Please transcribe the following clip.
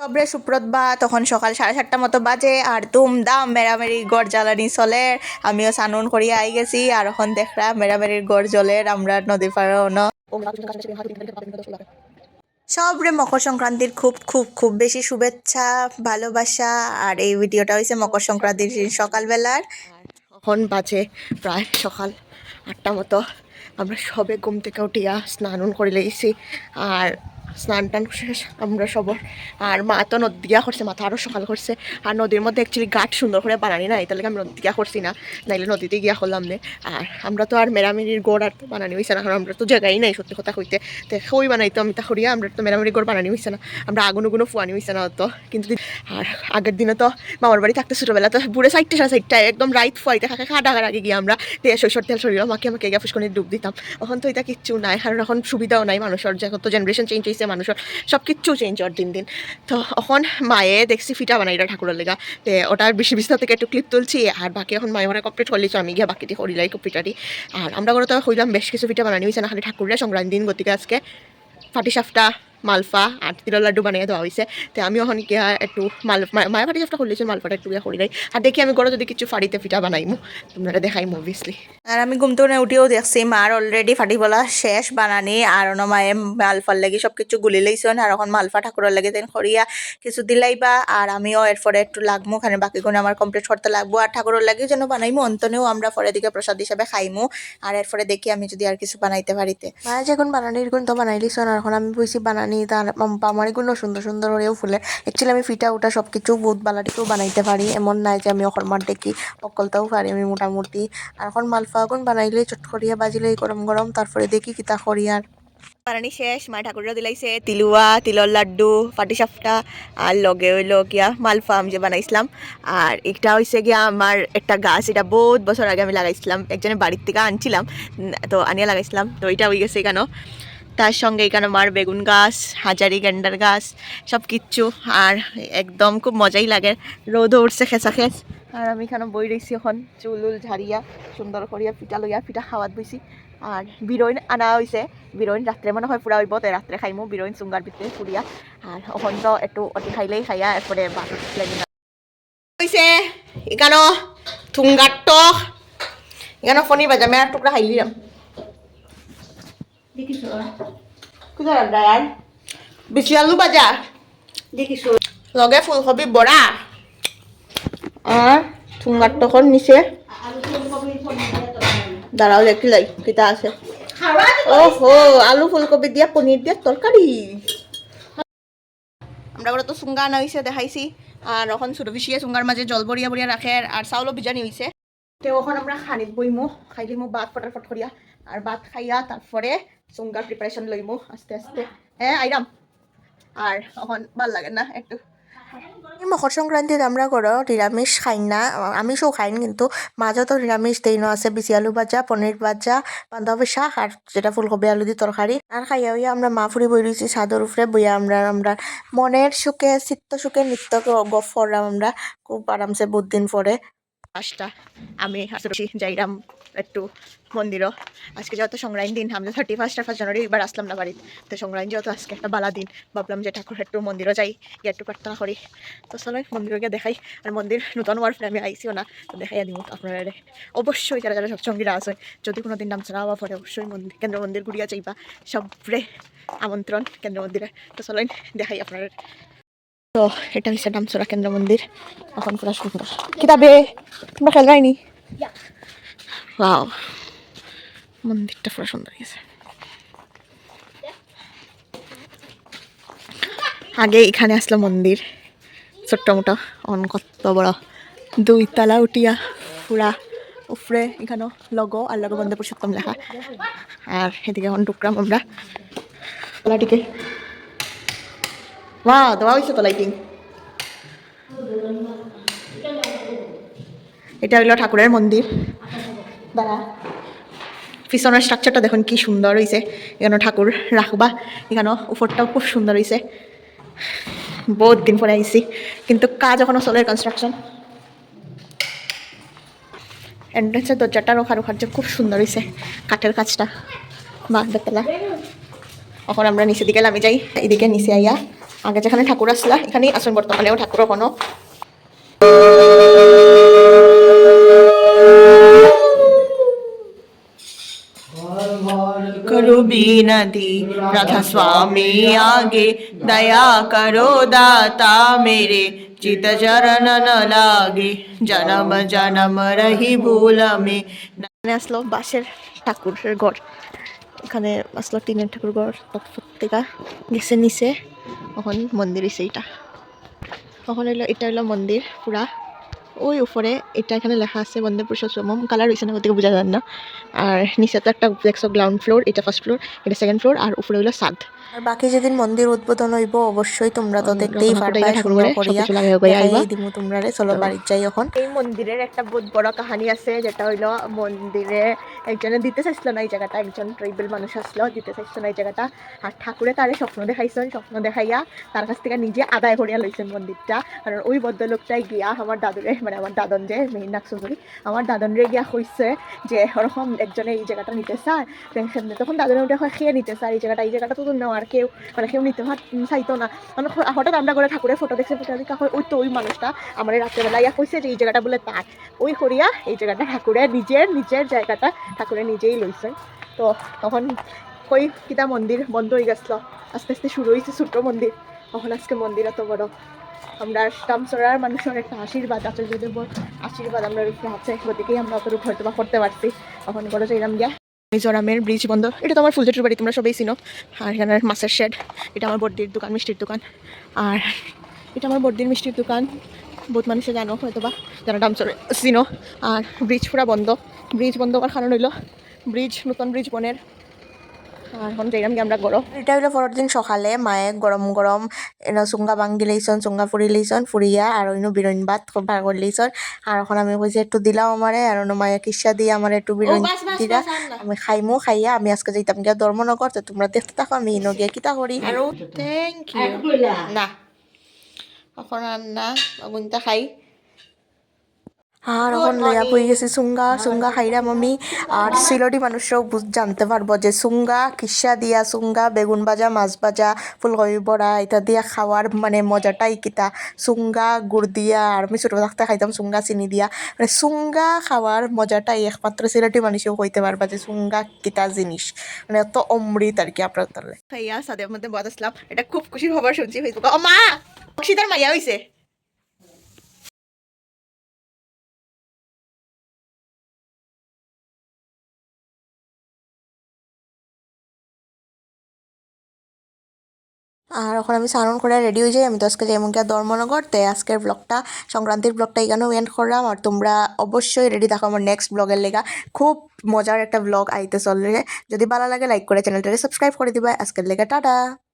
সবরে সুপ্রত বা তখন সকাল সাড়ে সাতটা মতো বাজে আর তুম দাম মেরামেরি গড় জ্বালানি চলে আমিও সানুন করিয়া আই গেছি আর এখন দেখরা মেরামেরির গড় জলের আমরা নদী পাড়ও ন। সবরে মকর সংক্রান্তির খুব খুব খুব বেশি শুভেচ্ছা, ভালোবাসা আর এই ভিডিওটা হয়েছে মকর সংক্রান্তির সকালবেলার। এখন বাজে প্রায় সকাল আটটা মতো। আমরা সবে ঘুম থেকে উঠিয়া স্নান করে লেগেছি আর স্নান টান শেষ, আমরা সবর। আর মা তো নদী দিয়া করছে, মাথা আরও সকাল করছে। আর নদীর মধ্যে অ্যাকচুয়ালি গাঠ সুন্দর করে বানানি না তাহলে আমি নদী দিয়া করছি না? নাইলে নদীতে গিয়া করলাম নে। আর আমরা তো আর মেরামেরির গোড় আর তো বানানি হয়েছে না, কারণ আমরা তো জায়গাই নাই, সত্যি কথা কইতে। তো সই বানাইতো আমি তা করিয়া, আমরা তো মেরামেরি গোড় বানানি হয়েছে না। আমরা আগুন উগুনো ফুয়ানি হয়েছে না তো কিন্তু আর আগের দিনে তো মামার বাড়ি থাকতে ছোটোবেলা, তো বুড়ে সাইডটা সাড়ে সাইডটায় একদম রাইট ফুয়াইতে খাকা খা ডাকার আগে গিয়ে আমরা তেল সৈসর তেল শরীর মাকে আমাকে গিয়ে ফুসকনে ডুব দিতাম। এখন তো এটা কিচ্ছু নাই, কারণ এখন সুবিধাও নাই মানুষের যখন তো জেনারেশন চেঞ্জ হয়েছে মানুষের সব কিচ্ছু চেঞ্জ হওয়ার দিন দিন। তো এখন মায়ে দেখছি ফিটা বানাইরা ঠাকুরের লেগা। তে ওটার বেশি বিস্তার থেকে একটু ক্লিপ তুলছি, আর বাকি এখন মায়ে ওরা কমপ্লিট করলিছ আমি গিয়ে বাকিটি করিলাই ফিটাটি আর আমরা করে তো হইলাম বেশ কিছু ফিটা বানানি হয়েছে না খালি ঠাকুরের সংক্রান্তি দিন গতিকে আজকে ফাটিসাপটা মালফা আর তিলের লাড্ডু বানিয়ে দেওয়া হয়েছে তো আমি ওখান গিয়া একটু মাল মায়া ফাটি সাপটা করলেছি মালফাটা একটু গিয়া করি নাই আর দেখি আমি ঘরে যদি কিছু ফাড়িতে পিঠা বানাইমু তোমরা দেখাইমু অবভিয়াসলি আর আমি ঘুমতে উঠিও দেখছি মার অলরেডি ফাটি বলা শেষ বানানি আর মায়ে মালফার লাগি সব কিছু গুলি লইছেন আর এখন মালফা ঠাকুরের লাগে তেন খরিয়া কিছু দিলাইবা। আর আমিও এরপরে একটু লাগমু খানে বাকি গুণ আমার কমপ্লিট করতে লাগবো। আর ঠাকুরের লাগে যেন বানাইমু অন্তনেও আমরা পরে দিকে প্রসাদ হিসাবে খাইমু আর এরপরে দেখি আমি যদি আর কিছু বানাইতে পারিতে। মায়ে যখন বানানির গুণ তো বানাইলিস আর এখন আমি বইছি বানানি তার আমার গুণ সুন্দর সুন্দর হলেও ফুলে। অ্যাকচুয়ালি আমি ফিটা উঠা সব কিছু বহুত বালাটিকেও বানাইতে পারি। এমন নাই যে আমি অকলমার দেখি, অকলতাও পারি আমি মোটামুটি। আর এখন মালফা গুণ বানাইলে চট করিয়া বাজিলে গরম গরম, তারপরে দেখি কিতা করি আর। বানানি শেষ, মা ঠাকুরের দিলাইছে তিলুয়া তিলর লাড্ডু ফাটিসাপটা আর লগে হইল গিয়া মালফা আমি যে বানাইছিলাম। আর এটা হয়েছে গিয়া আমার একটা গাছ, এটা বহুত বছর আগে আমি লাগাইছিলাম। একজনের বাড়ির থেকে আনছিলাম তো আনিয়া লাগাইছিলাম, তো এটা হয়ে গেছে কেন তার সঙ্গে এখানে আমার বেগুন গাছ, হাজারি, গেন্ডার গাছ সব কিচ্ছু আর একদম খুব মজাই লাগে। রোদও উঠছে খেঁচা খেঁচ আর আমি এখানে বই রয়েছি এখন। চুল উল ঝাড়িয়া, সুন্দর করিয়া পিঠা লইয়া পিঠা খাওয়াত বইছি। আর বিরইন আনা হয়েছে বিরইন রাত্রে মনে হয় পুরা হইব, তো রাত্রে খাইমু। বিরইন চুঙ্গার ভিতরে পুরিয়া আর এখন তো একটু অতি খাইলেই খাইয়া, এরপরে হয়েছে এখানো থুঙ্গার টক। এখানে ফনি বাজা মেয়ার টুকরা খাইলিলাম কোথায় আর বেশি আলু বাজা লগে ফুলকপি বড়া। আর থুঙ্গার টকর নিচে? দাঁড়াও দেখি লাই কিতা আছে। ওহো আলু ফুলকপি দিয়া পনির দিয়া তরকারি। আমরা ওরা তো চুঙ্গা আনা হয়েছে দেখাইছি। আর এখন ছোটো পিছিয়ে চুঙ্গার মাঝে জল বরিয়া বরিয়া রাখে আর চাউলও বিজানি হয়েছে তো এখন আমরা খানিত বইমু খাইলিমু ভাত ফটাফট করিয়া আর ভাত খাইয়া তারপরে চুঙ্গার প্রিপারেশন লইমু আস্তে আস্তে। হ্যাঁ আইরাম। আর এখন ভালো লাগে না একটু। মকর সংক্রান্তিত আমরা করো নিরামিষ খাইন না। আমিষও খাইন কিন্তু মাঝতো নিরামিষ দেইনো আছে, বিচি আলু ভাজা, পনির ভাজা বাঁধাকপি শাক আর যেটা ফুলকপি আলু দিয়ে তরকারি আর হইয়া আমরা মা ফুরি বই রয়েছি ছাদর উপরে বইয়া আমরা আমরা মনের সুখে, চিত্ত সুখে নৃত্য গফ করলাম আমরা। খুব আরামসে বহুত দিন পরে পাঁচটা। আমি আসছি যাইরাম একটু মন্দিরও। আজকে যত সংগ্রাইন দিন আমরা থার্টি ফার্স্ট আর ফার্স্ট জানুয়ারি এবার আসলাম না বাড়িতে। তো সংগ্রাইন যেহেতু আজকে একটা বালা দিন, ভাবলাম যে ঠাকুর একটু মন্দিরও যাই, গিয়ে একটু প্রার্থনা করি। তো চলো মন্দিরে গিয়ে দেখাই। আর মন্দির নতুন হওয়ার আমি আইসিও না, তো দেখাইয়া দিব আপনারা অবশ্যই যারা যারা সৎসঙ্গীরা আছে, যদি কোনো দিন নাম ছাড়া হওয়া পরে অবশ্যই মন্দির কেন্দ্র মন্দির ঘুরিয়া যাইবা। সবরে আমন্ত্রণ কেন্দ্র মন্দিরে। তো চলো, দেখাই আপনারা তো এটা হচ্ছে নামচড়া কেন্দ্র মন্দির। এখন পুরা সুন্দর। কিতাবে? তোমরা খেল যায়নি ওয়াও। মন্দিরটা পুরো সুন্দর হয়েছে আগে এখানে আসলো মন্দির। ছোট্ট মোটো। অন কত বড়। দুই তালা উঠিয়া পুরা উফরে এখানেও লগো আর লগো বন্ধে পুরুষোত্তম লেখা। আর এদিকে এখন ঢুকলাম আমরা। লাটিকে ওয়া দেওয়া হয়েছে তো লাইটিং এটা হইল ঠাকুরের মন্দির। দাঁড়া। পিছনের স্ট্রাকচারটা দেখুন কি সুন্দর হয়েছে এখানে ঠাকুর রাখবা। এখানেও উপরটাও খুব সুন্দর হয়েছে বহুত দিন পরে আইছি। কিন্তু কাজ এখনও চলে কনস্ট্রাকশন এন্ট্রেন্সের দরজাটারও কারুকার্য খুব সুন্দর হয়েছে কাঠের কাজটা। বা বেতলা এখন আমরা নিচে দিকে নামি যাই। এদিকে নিচে আইয়া আগে যেখানে ঠাকুর আসলা এখানেই আসুন বর্তমানেও ঠাকুর কোনো करो बीनती राधा स्वामी आगे दया करो दाता मेरे चित चरण न लागे जन्म जन्म रही भूल में এখানে আসলো বাঁশের ঠাকুরের ঘর এখানে আসলো টিনের ঠাকুর ঘর প্রত্যেকা গেছে নিচে এখন মন্দির হয়েছে এটা এখন হইল, এটা হইল মন্দির পুরা। ওই উপরে এটা এখানে লেখা আছে, বন্দে পুরুষোত্তমম কালার হয়েছে না ওদিকে বোঝা যায় না। আর নিচে তো একটা দেখছ গ্রাউন্ড ফ্লোর এটা ফার্স্ট ফ্লোর এটা সেকেন্ড ফ্লোর আর উপরে হইল সাদ। আর বাকি যেদিন মন্দির উদ্বোধন হইব অবশ্যই তোমরা তো দেখতেই পারবা সুন্দর করিয়া। দেখাইয়াই দিমু তোমরা রে চলো বাড়ির যাই এখন। এই মন্দিরের একটা বহুত বড় কাহানি আছে যেটা হইল মন্দিরে একজনে দিতে চাইছিল না এই জায়গাটা একজন ট্রাইবেল মানুষ আসলো দিতে চাইছিল না এই জায়গাটা। আর ঠাকুরে তারে স্বপ্ন দেখাইছেন স্বপ্ন দেখাইয়া তার কাছ থেকে নিজে আদায় করিয়া লইছেন মন্দিরটা। কারণ ওই ভদ্রলোকটাই গিয়া আমার দাদুরে মানে আমার দাদন যে মেহিন নাকসুরি আমার দাদনরে গিয়া কইছে যে ওরকম একজনে এই জায়গাটা নিতে চায় তখন দাদনে ওটা কয়, খেয়ে নিতে চায় এই জায়গাটা? এই জায়গাটা তো নেওয়ার কেউ মানে কেউ নিতে চাইতো না। মানে হঠাৎ আমরা করে ঠাকুরের ফটো দেখছে ফটো দেখা ওই তো ওই মানুষটা আমার রাত্রেবেলা ইয়া কইছে যে এই জায়গাটা বলে তার। ওই করিয়া এই জায়গাটা ঠাকুরের নিজের নিজের জায়গাটা ঠাকুরে নিজেই লইছে। তো তখন কই কিতা মন্দির বন্ধ হয়ে গেছিল। আস্তে আস্তে শুরু হয়েছে ছোট্ট মন্দির। তখন আজকে মন্দির এত বড়। আমরা কামচরার মানুষের একটা আশীর্বাদ আছে যদি আশীর্বাদ আমরা উপরে আছে ওদিকেই আমরা অত রূপ হয়তো বা করতে পারছি। তখন করে যাইলাম গিয়া মিজোরামের ব্রিজ বন্ধ। এটা তো আমার বাড়ি, তোমরা সবাই চিনো। আর এখানে মাছের শেড এটা আমার বর্দির দোকান, মিষ্টির দোকান। আর এটা আমার বর্দির, মিষ্টির দোকান। বহুত মানুষে জানো হয়তো বা যারা ডামচরে চিনো। আর ব্রিজ পুরা বন্ধ। ব্রিজ বন্ধ হওয়ার কারণ হইল ব্রিজ নতুন ব্রিজ বনের এখন যাইলাম গিয়ে আমরা গরম। এটা হইল পরের দিন সকালে মায়ে গরম গরম এনে চুঙ্গা ভাঙ্গি লইছন চুঙ্গা ফুরি লইছন ফুরিয়া আর অন্য বিরইন ভাত ভাগ করে লইছন আর এখন আমি কইছি একটু দিলাও আমারে আর অন্য মায়ে কিসা দিয়ে আমার একটু বিরইন দিলা আমি খাইমু খাইয়া আমি আজকে যাইতাম গিয়া ধর্মনগর তো তোমরা দেখতে থাকো আমি ইনো গিয়া কিতা করি আৰু থেংক ইউ না। এখন আর না আগুনটা খাই। আর এখন লইয়া পই গেছি সুঙ্গা সুঙ্গা খাইরাম আমি আর সিলটি মানুষরাও জানতে পারব যে সুঙ্গা, কিসা দিয়া সুঙ্গা, বেগুন ভাজা, মাছ ভাজা, ফুলকপি বড়া, এটা দিয়া খাওয়ার মানে মজাটাই কিতা সুঙ্গা, গুড় দিয়া, আর আমি ছোটো থাকতে খাইতাম সুঙ্গা, চিনি দিয়া। মানে সুঙ্গা খাওয়ার মজাটাই একমাত্র সিলেটি মানুষেও কইতে পারবা যে সুঙ্গা কিতা জিনিস। মানে এত অমৃত আর কি আপনার তাহলে সাদের মধ্যে বাদ আসলাম। এটা খুব খুশি খবর শুনছি ফেসবুকে মা! মাইয়া হইছে। আর এখন আমি স্নান করে রেডি হয়ে যাই আমি তো আজকে এমনকি ধর্মনগর তে আজকের ব্লগটা সংক্রান্তির ব্লগটা এখানেও এন্ড করলাম আর তোমরা অবশ্যই রেডি থাকো আমার নেক্সট ব্লগের লেগা। খুব মজার একটা ব্লগ আইতে চললে যদি ভালো লাগে লাইক করে চ্যানেলটাকে সাবস্ক্রাইব করে দিবা। আজকের লেগা, টাটা!